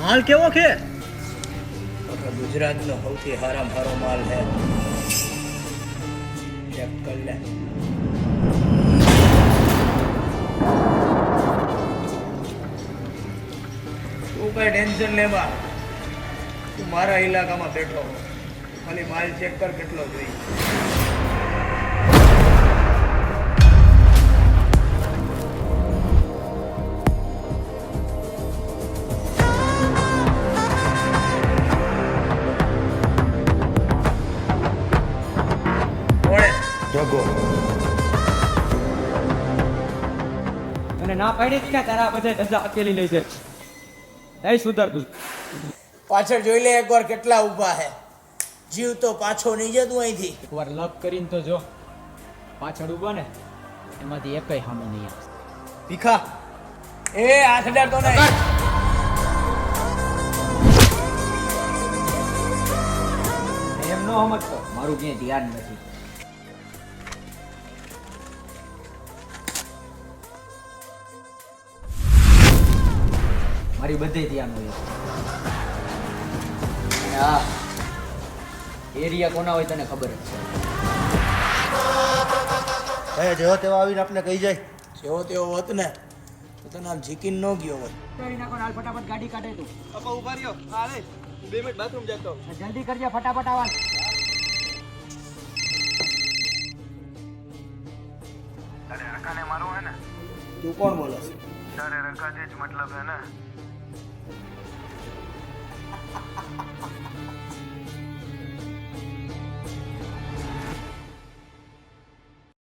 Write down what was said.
માલ કેવો છે? ગુજરાતનો સૌથી હારામ હારો માલ છે. ચેક કર લે. તું કઈ ટેન્શન લેવા તું મારા ઇલાકામાં બેઠો. ખાલી માલ ચેક કર કેટલો જોઈએ. જગો અને ના પાડી ને તારા બધા ધજા અકેલી લઈ છે. નહીં સુધરતું પાછળ જોઈ લે એકવાર કેટલા ઊભા હે. જીવ તો પાછો નહીં જતું અહીંથી. એકવાર લપ કરીને તો જો. પાછળ ઊભા ને એમાંથી એકય સામે નહીં આવે. ભીખા. એ હાથ અડાડતો નહીં. એમ ન સમજતો. મારું ક્યાંય ધ્યાન નથી. છોકરી બધે ત્યાંનું હોય. હા એરિયા કોના હોય તને ખબર જ છે. એ જેવો તેવો આવીને આપણે કહી જાય. જેવો તેવો હોત ને તો તને આમ ઝીકીન ન ગયો હોય કરી નાખો હાલ ફટાફટ ગાડી કાઢે તું. પપ્પા ઊભા રહ્યો. હાલે બે મિનિટ બાથરૂમ જતો. જલ્દી કરજે ફટાફટ આવા અરે રકાને મારો હે ને? તું કોણ બોલે છે? સર રકા જે જ મતલબ હે ને?